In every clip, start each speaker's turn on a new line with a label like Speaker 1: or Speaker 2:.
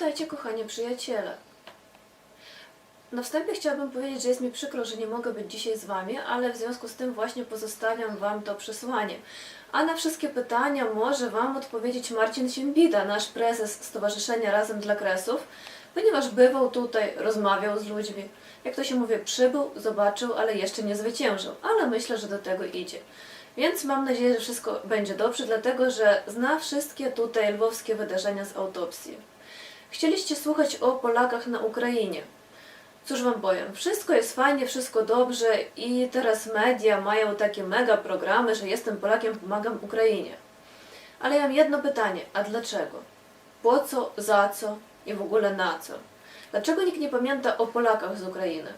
Speaker 1: Witajcie, kochani przyjaciele. Na wstępie chciałabym powiedzieć, że jest mi przykro, że nie mogę być dzisiaj z Wami, ale w związku z tym właśnie pozostawiam Wam to przesłanie. A na wszystkie pytania może Wam odpowiedzieć Marcin Siembida, nasz prezes Stowarzyszenia Razem dla Kresów, ponieważ bywał tutaj, rozmawiał z ludźmi. Jak to się mówi, przybył, zobaczył, ale jeszcze nie zwyciężył, ale myślę, że do tego idzie. Więc mam nadzieję, że wszystko będzie dobrze, dlatego że zna wszystkie tutaj lwowskie wydarzenia z autopsji. Chcieliście słuchać o Polakach na Ukrainie. Cóż wam powiem, wszystko jest fajnie, wszystko dobrze i teraz media mają takie mega programy, że jestem Polakiem, pomagam Ukrainie. Ale ja mam jedno pytanie, a dlaczego? Po co, za co i w ogóle na co? Dlaczego nikt nie pamięta o Polakach z Ukrainy?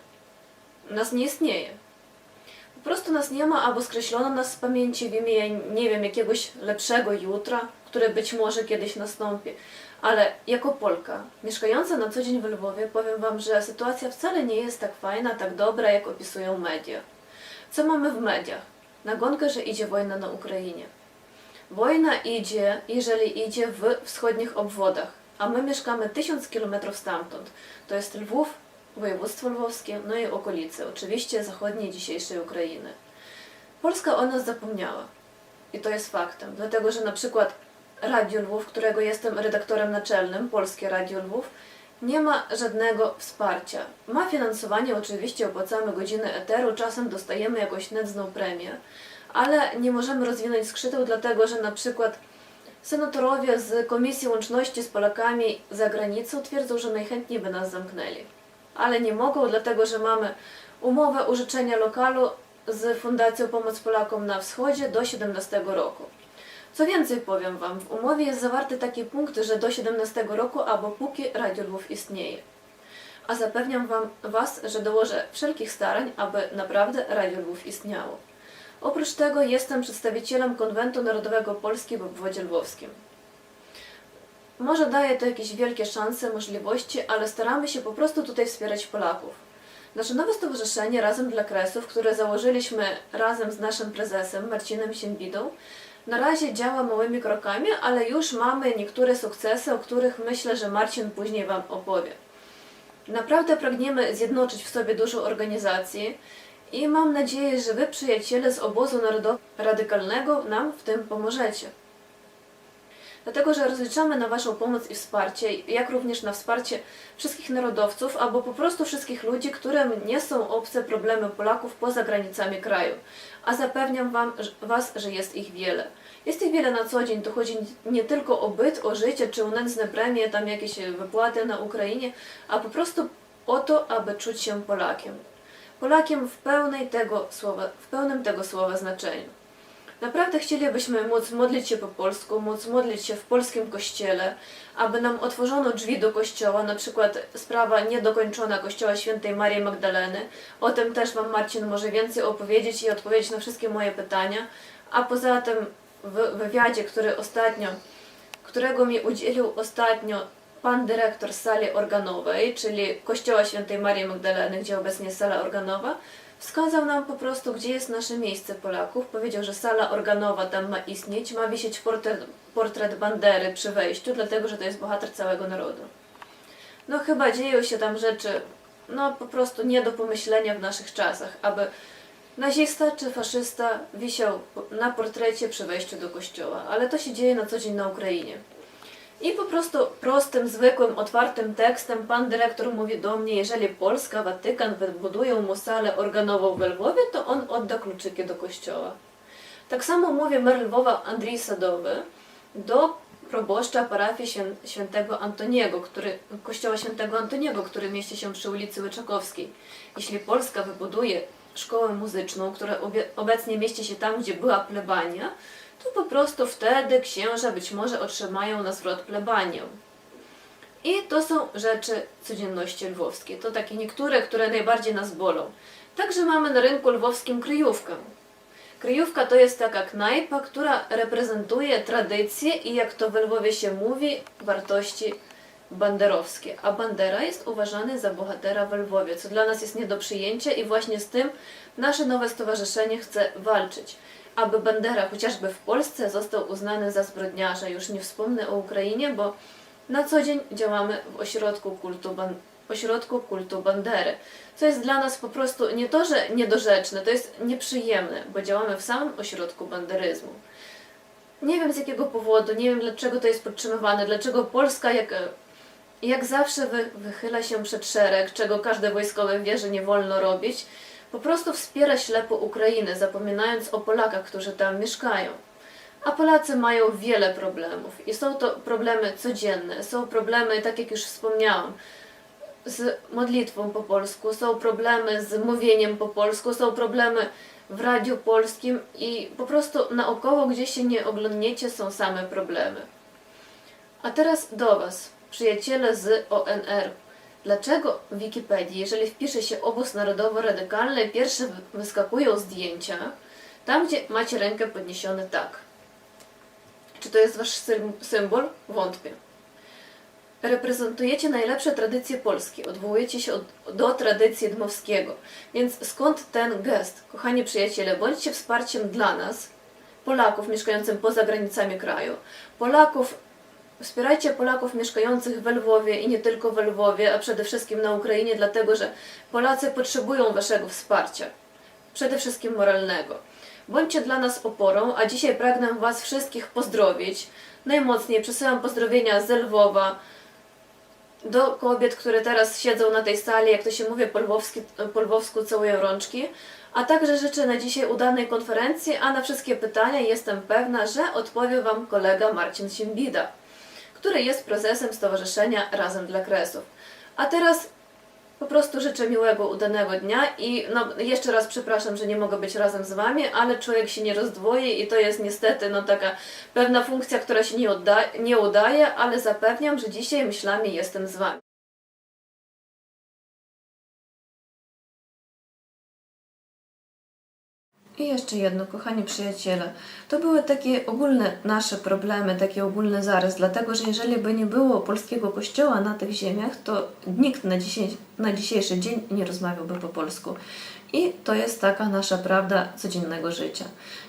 Speaker 1: Nas nie istnieje. Po prostu nas nie ma, albo skreślono nas z pamięci w imię, nie wiem, jakiegoś lepszego jutra, które być może kiedyś nastąpi. Ale jako Polka, mieszkająca na co dzień w Lwowie, powiem Wam, że sytuacja wcale nie jest tak fajna, tak dobra, jak opisują media. Co mamy w mediach? Nagonkę, że idzie wojna na Ukrainie. Wojna idzie, jeżeli idzie w wschodnich obwodach, a my mieszkamy tysiąc kilometrów stamtąd. To jest Lwów, województwo lwowskie, no i okolice, oczywiście zachodniej dzisiejszej Ukrainy. Polska o nas zapomniała. I to jest faktem, dlatego że na przykład Radio Lwów, którego jestem redaktorem naczelnym, Polskie Radio Lwów, nie ma żadnego wsparcia. Ma finansowanie, oczywiście opłacamy godziny eteru, czasem dostajemy jakąś nędzną premię, ale nie możemy rozwinąć skrzydeł, dlatego że na przykład senatorowie z Komisji Łączności z Polakami za granicą twierdzą, że najchętniej by nas zamknęli. Ale nie mogą, dlatego że mamy umowę użyczenia lokalu z Fundacją Pomoc Polakom na Wschodzie do 17 roku. Co więcej powiem Wam, w umowie jest zawarty taki punkt, że do 17 roku albo póki Radio Lwów istnieje. A zapewniam wam, Was, że dołożę wszelkich starań, aby naprawdę Radio Lwów istniało. Oprócz tego jestem przedstawicielem Konwentu Narodowego Polski w obwodzie lwowskim. Może daje to jakieś wielkie szanse, możliwości, ale staramy się po prostu tutaj wspierać Polaków. Nasze nowe stowarzyszenie Razem dla Kresów, które założyliśmy razem z naszym prezesem Marcinem Siembidą, na razie działa małymi krokami, ale już mamy niektóre sukcesy, o których myślę, że Marcin później Wam opowie. Naprawdę pragniemy zjednoczyć w sobie dużo organizacji i mam nadzieję, że Wy, przyjaciele z obozu narodowo-radykalnego, nam w tym pomożecie. Dlatego, że rozliczamy na Waszą pomoc i wsparcie, jak również na wsparcie wszystkich narodowców, albo po prostu wszystkich ludzi, którym nie są obce problemy Polaków poza granicami kraju. A zapewniam wam, Was, że jest ich wiele. Jest ich wiele na co dzień, to chodzi nie tylko o byt, o życie, czy o nędzne premie, tam jakieś wypłaty na Ukrainie, a po prostu o to, aby czuć się Polakiem. Polakiem w pełnej tego słowa, w pełnym tego słowa znaczeniu. Naprawdę chcielibyśmy móc modlić się po polsku, móc modlić się w polskim kościele, aby nam otworzono drzwi do kościoła, na przykład sprawa niedokończona kościoła świętej Marii Magdaleny. O tym też Wam Marcin może więcej opowiedzieć i odpowiedzieć na wszystkie moje pytania. A poza tym w wywiadzie, który ostatnio, którego mi udzielił ostatnio pan dyrektor sali organowej, czyli kościoła świętej Marii Magdaleny, gdzie obecnie jest sala organowa, Wskazał nam po prostu, gdzie jest nasze miejsce Polaków. Powiedział, że sala organowa tam ma istnieć, ma wisieć portret, portret Bandery przy wejściu, dlatego że to jest bohater całego narodu. No chyba dzieją się tam rzeczy, no po prostu nie do pomyślenia w naszych czasach, aby nazista czy faszysta wisiał na portrecie przy wejściu do kościoła, ale to się dzieje na co dzień na Ukrainie. I po prostu prostym, zwykłym, otwartym tekstem pan dyrektor mówi do mnie, jeżeli Polska, Watykan wybudują mu salę organową w Lwowie, to on odda kluczyki do kościoła. Tak samo mówi mer Lwowa Andrzej Sadowy do proboszcza parafii świętego Antoniego, który, kościoła świętego Antoniego, który mieści się przy ulicy Łyczakowskiej. Jeśli Polska wybuduje szkołę muzyczną, która obecnie mieści się tam, gdzie była plebania, to po prostu wtedy księża być może otrzymają na zwrot plebanię. I to są rzeczy codzienności lwowskiej. To takie niektóre, które najbardziej nas bolą. Także mamy na rynku lwowskim kryjówkę. Kryjówka to jest taka knajpa, która reprezentuje tradycje i jak to w Lwowie się mówi, wartości banderowskie. A Bandera jest uważany za bohatera w Lwowie, co dla nas jest nie do przyjęcia i właśnie z tym nasze nowe stowarzyszenie chce walczyć. Aby Bandera chociażby w Polsce został uznany za zbrodniarza. Już nie wspomnę o Ukrainie, bo Na co dzień działamy w ośrodku kultu, ban- ośrodku kultu Bandery, co jest dla nas po prostu nie to, że niedorzeczne, to jest nieprzyjemne, bo działamy w samym ośrodku banderyzmu. Nie wiem z jakiego powodu, nie wiem dlaczego to jest podtrzymywane, dlaczego Polska jak, jak zawsze wy, wychyla się przed szereg, czego każde wojskowe wie, że nie wolno robić, po prostu wspiera ślepo Ukrainę, zapominając o Polakach, którzy tam mieszkają. A Polacy mają wiele problemów i są to problemy codzienne, są problemy, tak jak już wspomniałam, z modlitwą po polsku, są problemy z mówieniem po polsku, są problemy w radiu polskim i po prostu naokoło, gdzie się nie oglądniecie, są same problemy. A teraz do Was, przyjaciele z ONR. Dlaczego w Wikipedii, jeżeli wpisze się obóz narodowo-radykalny, pierwsze wy- wyskakują zdjęcia, tam gdzie macie rękę podniesione tak? Czy to jest Wasz sym- symbol? Wątpię. Reprezentujecie najlepsze tradycje polskie, odwołujecie się od, do tradycji Dmowskiego. Więc skąd ten gest? Kochani przyjaciele, bądźcie wsparciem dla nas, Polaków mieszkających poza granicami kraju, Polaków, wspierajcie Polaków mieszkających w Lwowie i nie tylko w Lwowie, a przede wszystkim na Ukrainie, dlatego że Polacy potrzebują Waszego wsparcia, przede wszystkim moralnego. Bądźcie dla nas oporą, a dzisiaj pragnę Was wszystkich pozdrowić. Najmocniej przesyłam pozdrowienia z Lwowa, do kobiet, które teraz siedzą na tej sali, jak to się mówi po, lwowski, po lwowsku całuję rączki, a także życzę na dzisiaj udanej konferencji, a na wszystkie pytania jestem pewna, że odpowie Wam kolega Marcin Siembida, który jest prezesem Stowarzyszenia Razem dla Kresów. A teraz po prostu życzę miłego, udanego dnia i no, jeszcze raz przepraszam, że nie mogę być razem z Wami, ale człowiek się nie rozdwoji i to jest niestety no, taka pewna funkcja, która się nie, nie udaje, ale zapewniam, że dzisiaj myślami jestem z Wami. I jeszcze jedno, kochani przyjaciele, to były takie ogólne nasze problemy, taki ogólny zarys, dlatego że jeżeli by nie było polskiego kościoła na tych ziemiach, to nikt na, dzisiaj, na dzisiejszy dzień nie rozmawiałby po polsku. I to jest taka nasza prawda codziennego życia.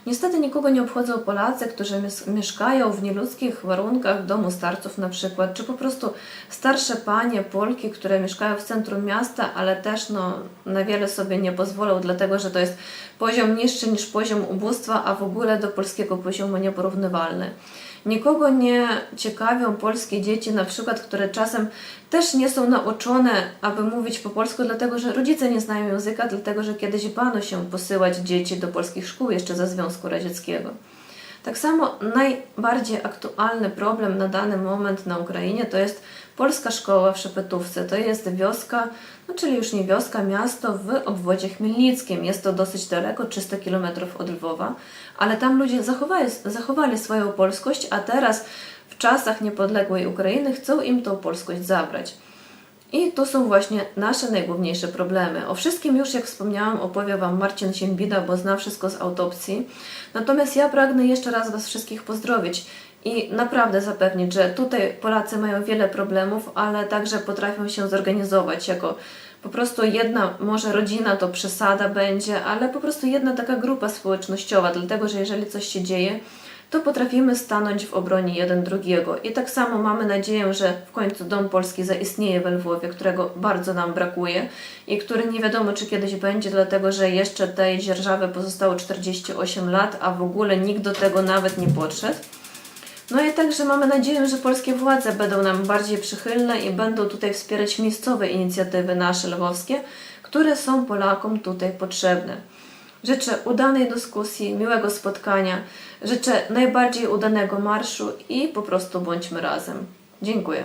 Speaker 1: Niestety nikogo nie obchodzą Polacy, którzy mies- mieszkają w nieludzkich warunkach domu starców na przykład, czy po prostu starsze panie, Polki, które mieszkają w centrum miasta, ale też no, na wiele sobie nie pozwolą, dlatego że to jest poziom niższy niż poziom ubóstwa, a w ogóle do polskiego poziomu nieporównywalny. Nikogo nie ciekawią polskie dzieci, na przykład, które czasem też nie są nauczone, aby mówić po polsku, dlatego że rodzice nie znają języka, dlatego że kiedyś bano się posyłać dzieci do polskich szkół jeszcze za Związku Radzieckiego. Tak samo najbardziej aktualny problem na dany moment na Ukrainie to jest polska szkoła w Szepetówce. To jest wioska, no czyli już nie wioska, miasto w obwodzie chmielnickim. Jest to dosyć daleko, 300 km od Lwowa, ale tam ludzie zachowali, zachowali swoją polskość, a teraz w czasach niepodległej Ukrainy chcą im tą polskość zabrać. I to są właśnie nasze najgłówniejsze problemy. O wszystkim już, jak wspomniałam, opowie Wam Marcin Siembida, bo zna wszystko z autopsji. Natomiast ja pragnę jeszcze raz Was wszystkich pozdrowić i naprawdę zapewnić, że tutaj Polacy mają wiele problemów, ale także potrafią się zorganizować jako po prostu jedna, może rodzina to przesada będzie, ale po prostu jedna taka grupa społecznościowa, dlatego że jeżeli coś się dzieje, to potrafimy stanąć w obronie jeden drugiego. I tak samo mamy nadzieję, że w końcu Dom Polski zaistnieje we Lwowie, którego bardzo nam brakuje i który nie wiadomo, czy kiedyś będzie, dlatego że jeszcze tej dzierżawy pozostało 48 lat, a w ogóle nikt do tego nawet nie podszedł. No i także mamy nadzieję, że polskie władze będą nam bardziej przychylne i będą tutaj wspierać miejscowe inicjatywy nasze lwowskie, które są Polakom tutaj potrzebne. Życzę udanej dyskusji, miłego spotkania, życzę najbardziej udanego marszu i po prostu bądźmy razem. Dziękuję.